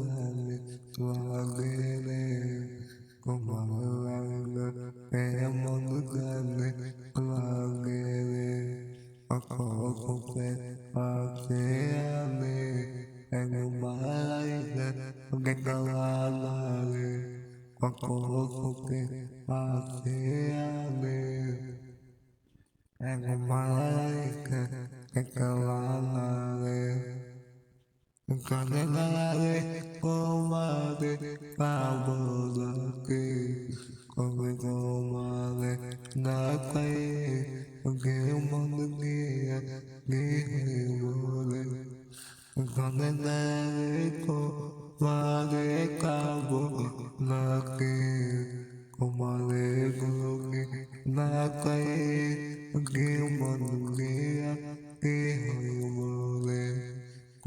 ذلك وعقيلي ومن ذلك يمن ذلك وعقيلي أخوك أخياني أجمعيك بكلامي أخوك أخياني أجمعيك بكلامي গানে গানে তোমারে পাবো যাকে কবে তোমারে না পাই গে মন দিয়ে গে বলে গানে গানে তোমারে পাবো যাকে তোমারে গুলোকে না পাই গে মন দিয়ে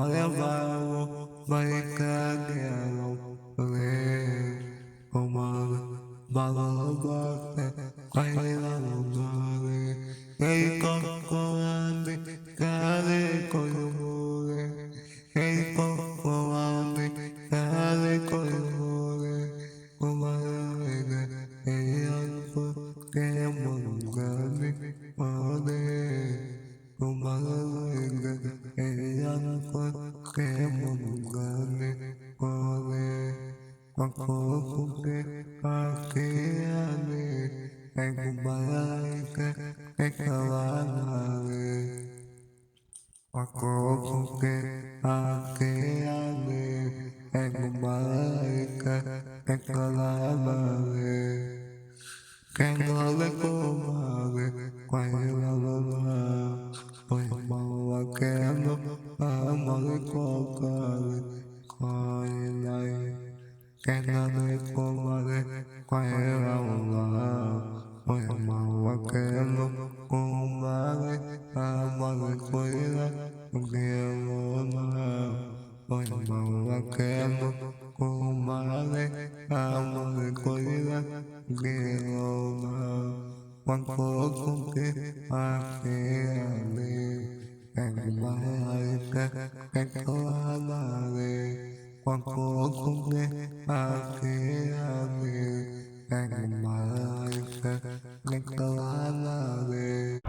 Malevá-lo, Maricagelo, Ler, Omar, Balabate, Kailalogare, Eikokolande, Kare Koyogore, Eikokolande, Kare Koyogore, Omarade, Eyanko, কেমন গানে পরে কখনে পাখে আনে এক বাড়াইতে একবার হারে কখনে পাখে আনে এক বাড়াইতে একবার কেন আমার কপাল করে নাই কেন তোমার কয়ের ওই মাওয়া কেন তোমার আমার কইরা গেল না? ওই মাওয়া কেন তোমার আমার কইরা গেল না? One for a cookie,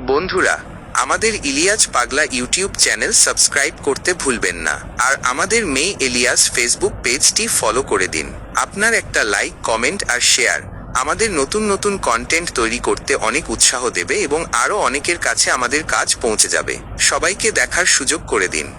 বন্ধুরা, আমাদের ইলিয়াস পাগলা ইউটিউব চ্যানেল সাবস্ক্রাইব করতে ভুলবেন না। আর আমাদের মেয়ে এলিয়াস ফেসবুক পেজটি ফলো করে দিন। আপনার একটা লাইক, কমেন্ট আর শেয়ার আমাদের নতুন নতুন কন্টেন্ট তৈরি করতে অনেক উৎসাহ দেবে এবং আরও অনেকের কাছে আমাদের কাজ পৌঁছে যাবে। সবাইকে দেখার সুযোগ করে দিন।